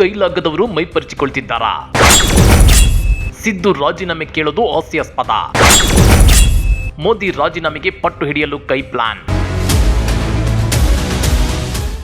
ಕೈಲಾಗದವರು ಮೈಪರಿಚಿಕೊಳ್ತಿದ್ದಾರಾ ಸಿದ್ದು ರಾಜೀನಾಮೆ ಕೇಳೋದು ಹಾಸ್ಯಾಸ್ಪದ. ಮೋದಿ ರಾಜೀನಾಮೆಗೆ ಪಟ್ಟು ಹಿಡಿಯಲು ಕೈ ಪ್ಲಾನ್.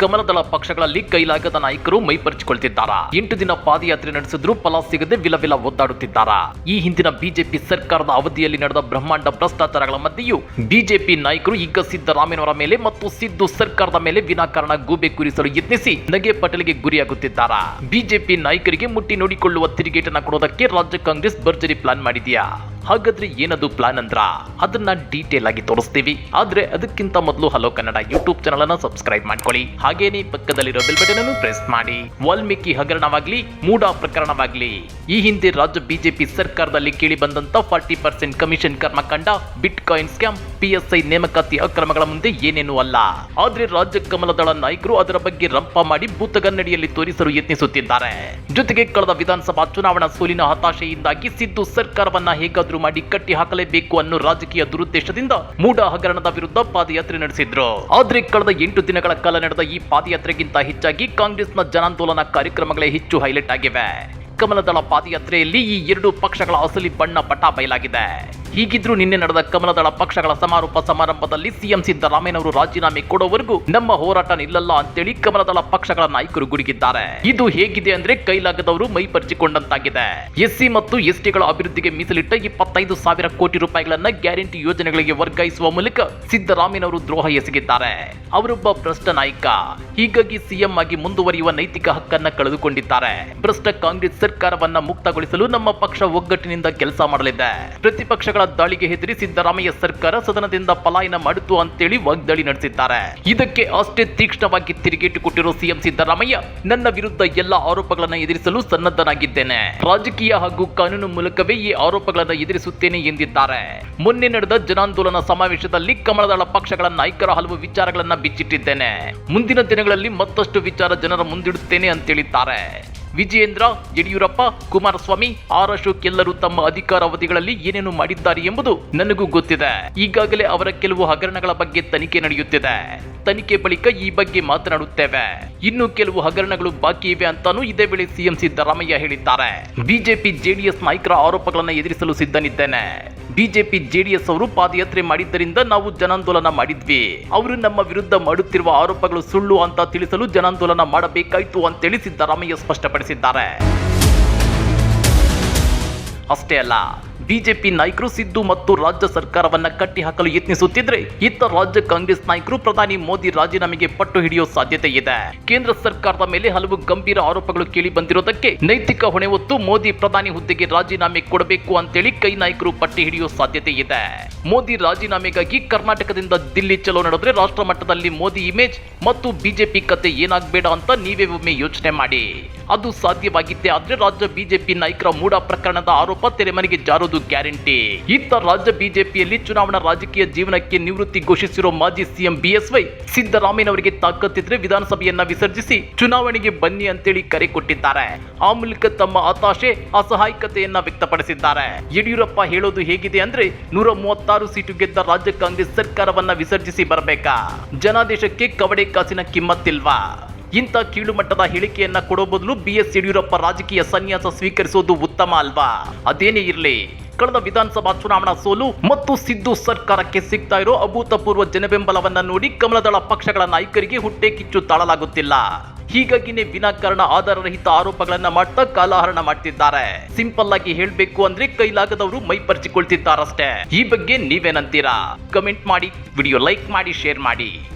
ಕಮಲದಳ ಪಕ್ಷಗಳಲ್ಲಿ ಕೈಲಾಗದ ನಾಯಕರು ಮೈಪರಿಚಿಕೊಳ್ತಿದ್ದಾರಾ ಎಂಟು ದಿನ ಪಾದಯಾತ್ರೆ ನಡೆಸಿದ್ರು ಫಲ ಸಿಗದೆ ವಿಲವಿಲ ಒದ್ದಾಡುತ್ತಿದ್ದಾರಾ? ಈ ಹಿಂದಿನ ಬಿಜೆಪಿ ಸರ್ಕಾರದ ಅವಧಿಯಲ್ಲಿ ನಡೆದ ಬ್ರಹ್ಮಾಂಡ ಭ್ರಷ್ಟಾಚಾರಗಳ ಮಧ್ಯೆಯೂ ಬಿಜೆಪಿ ನಾಯಕರು ಈಗ ಸಿದ್ದರಾಮಯ್ಯನವರ ಮೇಲೆ ಮತ್ತು ಸಿದ್ದು ಸರ್ಕಾರದ ಮೇಲೆ ವಿನಾಕಾರಣ ಗೂಬೆ ಕೂರಿಸಲು ಯತ್ನಿಸಿ ನಗೆ ಪಟಲಿಗೆ ಗುರಿಯಾಗುತ್ತಿದ್ದಾರಾ? ಬಿಜೆಪಿ ನಾಯಕರಿಗೆ ಮುಟ್ಟಿ ನೋಡಿಕೊಳ್ಳುವ ತಿರುಗೇಟನ ಕೊಡೋದಕ್ಕೆ ರಾಜ್ಯ ಕಾಂಗ್ರೆಸ್ ಭರ್ಜರಿ ಪ್ಲಾನ್ ಮಾಡಿದೆಯಾ? ಹಾಗಾದ್ರೆ ಏನದು ಪ್ಲಾನ್ ಅಂದ್ರ? ಅದನ್ನ ಡೀಟೇಲ್ ಆಗಿ ತೋರಿಸ್ತೀವಿ. ಆದ್ರೆ ಅದಕ್ಕಿಂತ ಮೊದಲು ಹಲೋ ಕನ್ನಡ ಯೂಟ್ಯೂಬ್ ಚಾನಲ್ ಅನ್ನ ಸಬ್ಸ್ಕ್ರೈಬ್ ಮಾಡ್ಕೊಳ್ಳಿ. ಹಾಗೇನೆ ಪಕ್ಕದಲ್ಲಿರೋ ಬೆಲ್ ಬಟನ್ ಅನ್ನು ಪ್ರೆಸ್ ಮಾಡಿ. ವಾಲ್ಮೀಕಿ ಹಗರಣವಾಗ್ಲಿ, ಮೂಡ ಪ್ರಕರಣವಾಗ್ಲಿ. ಈ ಹಿಂದೆ ರಾಜ್ಯ ಬಿಜೆಪಿ ಸರ್ಕಾರದಲ್ಲಿ ಕೇಳಿ ಬಂದಂತ ಫಾರ್ಟಿ ಪರ್ಸೆಂಟ್ ಕಮಿಷನ್ ಕರ್ಮಕಾಂಡ ಬಿಟ್ ಕಾಯಿನ್ ಸ್ಕ್ಯಾಮ್ ಪಿಎಸ್ಐ ನೇಮಕಾತಿ ಅಕ್ರಮಗಳ ಮುಂದೆ ಏನೇನು ಅಲ್ಲ. ಆದ್ರೆ ರಾಜ್ಯ ಕಮಲದಳ ನಾಯಕರು ಅದರ ಬಗ್ಗೆ ರಂಪ ಮಾಡಿ ಭೂತಗನ್ನಡಿಯಲ್ಲಿ ತೋರಿಸಲು ಯತ್ನಿಸುತ್ತಿದ್ದಾರೆ. ಜೊತೆಗೆ ಕಳೆದ ವಿಧಾನಸಭಾ ಚುನಾವಣಾ ಸೋಲಿನ ಹತಾಶೆಯಿಂದಾಗಿ ಸಿದ್ದು ಸರ್ಕಾರವನ್ನ ಹೇಗಾದ್ರೂ ಮಾಡಿ ಕಟ್ಟಿ ಹಾಕಲೇಬೇಕು ಅನ್ನೋ ರಾಜಕೀಯ ದುರುದ್ದೇಶದಿಂದ ಮೂಡ ಹಗರಣದ ವಿರುದ್ಧ ಪಾದಯಾತ್ರೆ ನಡೆಸಿದ್ರು. ಆದ್ರೆ ಕಳೆದ ಎಂಟು ದಿನಗಳ ಕಾಲ ನಡೆದ ಈ ಪಾದಯಾತ್ರೆಗಿಂತ ಹೆಚ್ಚಾಗಿ ಕಾಂಗ್ರೆಸ್ನ ಜನಾಂದೋಲನ ಕಾರ್ಯಕ್ರಮಗಳೇ ಹೆಚ್ಚು ಹೈಲೈಟ್ ಆಗಿವೆ. ಕಮಲದಳ ಪಾದಯಾತ್ರೆಯಲ್ಲಿ ಈ ಎರಡು ಪಕ್ಷಗಳ ಅಸಲಿ ಬಣ್ಣ ಪಟ ಬಯಲಾಗಿದೆ. ಹೀಗಿದ್ರೂ ನಿನ್ನೆ ನಡೆದ ಕಮಲದಳ ಪಕ್ಷಗಳ ಸಮಾರೋಪ ಸಮಾರಂಭದಲ್ಲಿ ಸಿಎಂ ಸಿದ್ದರಾಮಯ್ಯನವರು ರಾಜೀನಾಮೆ ಕೊಡೋವರೆಗೂ ನಮ್ಮ ಹೋರಾಟ ನಿಲ್ಲಲ್ಲ ಅಂತೇಳಿ ಕಮಲದಳ ಪಕ್ಷಗಳ ನಾಯಕರು ಗುಡುಗಿದ್ದಾರೆ. ಇದು ಹೇಗಿದೆ ಅಂದ್ರೆ ಕೈಲಾಗದವರು ಮೈ ಪರಿಚಿಕೊಂಡಂತಾಗಿದೆ. ಎಸ್ಸಿ ಮತ್ತು ಎಸ್ ಟಿಗಳ ಅಭಿವೃದ್ಧಿಗೆ ಮೀಸಲಿಟ್ಟ ಇಪ್ಪತ್ತೈದು ಸಾವಿರ ಕೋಟಿ ರೂಪಾಯಿಗಳನ್ನ ಗ್ಯಾರಂಟಿ ಯೋಜನೆಗಳಿಗೆ ವರ್ಗಾಯಿಸುವ ಮೂಲಕ ಸಿದ್ದರಾಮಯ್ಯನವರು ದ್ರೋಹ ಎಸಗಿದ್ದಾರೆ. ಅವರೊಬ್ಬ ಭ್ರಷ್ಟ ನಾಯಕ. ಹೀಗಾಗಿ ಸಿಎಂ ಆಗಿ ಮುಂದುವರಿಯುವ ನೈತಿಕ ಹಕ್ಕನ್ನ ಕಳೆದುಕೊಂಡಿದ್ದಾರೆ. ಭ್ರಷ್ಟ ಕಾಂಗ್ರೆಸ್ ಸರ್ಕಾರವನ್ನ ಮುಕ್ತಗೊಳಿಸಲು ನಮ್ಮ ಪಕ್ಷ ಒಗ್ಗಟ್ಟಿನಿಂದ ಕೆಲಸ ಮಾಡಲಿದೆ. ಪ್ರತಿಪಕ್ಷಗಳ ದಾಳಿಗೆ ಹೆದರಿ ಸಿದ್ದರಾಮಯ್ಯ ಸರ್ಕಾರ ಸದನದಿಂದ ಪಲಾಯನ ಮಾಡಿತು ಅಂತೇಳಿ ವಾಗ್ದಾಳಿ ನಡೆಸಿದ್ದಾರೆ. ಇದಕ್ಕೆ ಅಷ್ಟೇ ತೀಕ್ಷ್ಣವಾಗಿ ತಿರುಗೇಟು ಕೊಟ್ಟಿರೋ ಸಿಎಂ ಸಿದ್ದರಾಮಯ್ಯ, ನನ್ನ ವಿರುದ್ಧ ಎಲ್ಲ ಆರೋಪಗಳನ್ನು ಎದುರಿಸಲು ಸನ್ನದ್ಧನಾಗಿದ್ದೇನೆ. ರಾಜಕೀಯ ಹಾಗೂ ಕಾನೂನು ಮೂಲಕವೇ ಈ ಆರೋಪಗಳನ್ನು ಎದುರಿಸುತ್ತೇನೆ ಎಂದಿದ್ದಾರೆ. ಮೊನ್ನೆ ನಡೆದ ಜನಾಂದೋಲನ ಸಮಾವೇಶದಲ್ಲಿ ಕಮಲದಳ ಪಕ್ಷಗಳ ನಾಯಕರ ಹಲವು ವಿಚಾರಗಳನ್ನ ಬಿಚ್ಚಿಟ್ಟಿದ್ದೇನೆ. ಮುಂದಿನ ದಿನಗಳಲ್ಲಿ ಮತ್ತಷ್ಟು ವಿಚಾರ ಜನರ ಮುಂದಿಡುತ್ತೇನೆ ಅಂತೇಳಿದ್ದಾರೆ ವಿಜಯೇಂದ್ರ, ಯಡಿಯೂರಪ್ಪ, ಕುಮಾರಸ್ವಾಮಿ ಆರ್ ಅಶೋಕ್ ಎಲ್ಲರೂ ತಮ್ಮ ಅಧಿಕಾರ ಅವಧಿಗಳಲ್ಲಿ ಏನೇನು ಮಾಡಿದ್ದಾರೆ ಎಂಬುದು ನನಗೂ ಗೊತ್ತಿದೆ. ಈಗಾಗಲೇ ಅವರ ಕೆಲವು ಹಗರಣಗಳ ಬಗ್ಗೆ ತನಿಖೆ ನಡೆಯುತ್ತಿದೆ. ತನಿಖೆ ಬಳಿಕ ಈ ಬಗ್ಗೆ ಮಾತನಾಡುತ್ತೇವೆ. ಇನ್ನು ಕೆಲವು ಹಗರಣಗಳು ಬಾಕಿ ಇವೆ ಅಂತಾನೂ ಇದೇ ವೇಳೆ ಸಿಎಂ ಸಿದ್ದರಾಮಯ್ಯ ಹೇಳಿದ್ದಾರೆ. ಬಿಜೆಪಿ ಜೆಡಿಎಸ್ ನಾಯಕರ ಆರೋಪಗಳನ್ನು ಎದುರಿಸಲು ಸಿದ್ಧನಿದ್ದೇನೆ. ಬಿಜೆಪಿ ಜೆಡಿಎಸ್ ಅವರು ಪಾದಯಾತ್ರೆ ಮಾಡಿದ್ದರಿಂದ ನಾವು ಜನಾಂದೋಲನ ಮಾಡಿದ್ವಿ. ಅವರು ನಮ್ಮ ವಿರುದ್ಧ ಮಾಡುತ್ತಿರುವ ಆರೋಪಗಳು ಸುಳ್ಳು ಅಂತ ತಿಳಿಸಲು ಜನಾಂದೋಲನ ಮಾಡಬೇಕಾಯ್ತು ಅಂತೇಳಿ ಸಿದ್ದರಾಮಯ್ಯ ಸ್ಪಷ್ಟಪಡಿಸಿದ್ದಾರೆ. ಅಷ್ಟೇ ಅಲ್ಲ ಬಿಜೆಪಿ ನಾಯಕರು ಸಿದ್ದು ಮತ್ತು ರಾಜ್ಯ ಸರ್ಕಾರವನ್ನ ಕಟ್ಟಿಹಾಕಲು ಯತ್ನಿಸುತ್ತಿದ್ರೆ ಇತ್ತ ರಾಜ್ಯ ಕಾಂಗ್ರೆಸ್ ನಾಯಕರು ಪ್ರಧಾನಿ ಮೋದಿ ರಾಜೀನಾಮೆಗೆ ಪಟ್ಟು ಹಿಡಿಯೋ ಸಾಧ್ಯತೆ ಇದೆ. ಕೇಂದ್ರ ಸರ್ಕಾರದ ಮೇಲೆ ಹಲವು ಗಂಭೀರ ಆರೋಪಗಳು ಕೇಳಿ ಬಂದಿರೋದಕ್ಕೆ ನೈತಿಕ ಹೊಣೆ ಹೊತ್ತು ಮೋದಿ ಪ್ರಧಾನಿ ಹುದ್ದೆಗೆ ರಾಜೀನಾಮೆ ಕೊಡಬೇಕು ಅಂತೇಳಿ ಕೈ ನಾಯಕರು ಪಟ್ಟಿ ಹಿಡಿಯೋ ಸಾಧ್ಯತೆ ಇದೆ. ಮೋದಿ ರಾಜೀನಾಮೆಗಾಗಿ ಕರ್ನಾಟಕದಿಂದ ದಿಲ್ಲಿ ಚಲೋ ನಡೆದ್ರೆ ರಾಷ್ಟ್ರ ಮಟ್ಟದಲ್ಲಿ ಮೋದಿ ಇಮೇಜ್ ಮತ್ತು ಬಿಜೆಪಿ ಕತೆ ಏನಾಗಬೇಡ ಅಂತ ನೀವೇ ಒಮ್ಮೆ ಯೋಚನೆ ಮಾಡಿ. ಅದು ಸಾಧ್ಯವಾಗಿದ್ದೆ ಆದ್ರೆ ರಾಜ್ಯ ಬಿಜೆಪಿ ನಾಯಕರ ಮೂಡ ಪ್ರಕರಣದ ಆರೋಪ ತೆರೆಮನೆಗೆ ಜಾರೋದು ಗ್ಯಾರಂಟಿ. ಇತ್ತ ರಾಜ್ಯ ಬಿಜೆಪಿಯಲ್ಲಿ ಚುನಾವಣಾ ರಾಜಕೀಯ ಜೀವನಕ್ಕೆ ನಿವೃತ್ತಿ ಘೋಷಿಸಿರೋ ಮಾಜಿ ಸಿಎಂ ಬಿಎಸ್ವೈ ಸಿದ್ದರಾಮಯ್ಯನವರಿಗೆ ತಾಕತ್ತಿದ್ರೆ ವಿಧಾನಸಭೆಯನ್ನ ವಿಸರ್ಜಿಸಿ ಚುನಾವಣೆಗೆ ಬನ್ನಿ ಅಂತೇಳಿ ಕರೆ ಕೊಟ್ಟಿದ್ದಾರೆ. ಆ ಮೂಲಕ ತಮ್ಮ ಹತಾಶೆ, ಅಸಹಾಯಕತೆಯನ್ನ ವ್ಯಕ್ತಪಡಿಸಿದ್ದಾರೆ. ಯಡಿಯೂರಪ್ಪ ಹೇಳೋದು ಹೇಗಿದೆ ಅಂದ್ರೆ ನೂರ ಮೂವತ್ತಾರು ಸೀಟು ಗೆದ್ದ ರಾಜ್ಯ ಕಾಂಗ್ರೆಸ್ ಸರ್ಕಾರವನ್ನ ವಿಸರ್ಜಿಸಿ ಬರಬೇಕಾ? ಜನಾದೇಶಕ್ಕೆ ಕವಡೆ ಕಾಸಿನ ಕಿಮ್ಮತ್ತಿಲ್ವಾ? ಇಂಥ ಕೀಳುಮಟ್ಟದ ಹೇಳಿಕೆಯನ್ನ ಕೊಡೋ ಬದಲು ಬಿ ಎಸ್ ಯಡಿಯೂರಪ್ಪ ರಾಜಕೀಯ ಸನ್ಯಾಸ ಸ್ವೀಕರಿಸೋದು ಉತ್ತಮ ಅಲ್ವಾ? ಅದೇನೇ ಇರಲಿ, ಕಳೆದ ವಿಧಾನಸಭಾ ಚುನಾವಣಾ ಸೋಲು ಮತ್ತು ಸಿದ್ದು ಸರ್ಕಾರಕ್ಕೆ ಸಿಗ್ತಾ ಇರೋ ಅಭೂತಪೂರ್ವ ಜನಬೆಂಬಲವನ್ನ ನೋಡಿ ಕಮಲದಳ ಪಕ್ಷಗಳ ನಾಯಕರಿಗೆ ಹುಟ್ಟೆ ಕಿಚ್ಚು ತಾಳಲಾಗುತ್ತಿಲ್ಲ. ಹೀಗಾಗಿನೇ ವಿನಾಕಾರಣ ಆಧಾರರಹಿತ ಆರೋಪಗಳನ್ನ ಮಾಡ್ತಾ ಕಾಲಹರಣ ಮಾಡ್ತಿದ್ದಾರೆ. ಸಿಂಪಲ್ ಆಗಿ ಹೇಳ್ಬೇಕು ಅಂದ್ರೆ ಕೈಲಾಗದವರು ಮೈಪರಿಚಿಕೊಳ್ತಿದ್ದಾರಷ್ಟೇ ಈ ಬಗ್ಗೆ ನೀವೇನಂತೀರಾ? ಕಮೆಂಟ್ ಮಾಡಿ, ವಿಡಿಯೋ ಲೈಕ್ ಮಾಡಿ, ಶೇರ್ ಮಾಡಿ.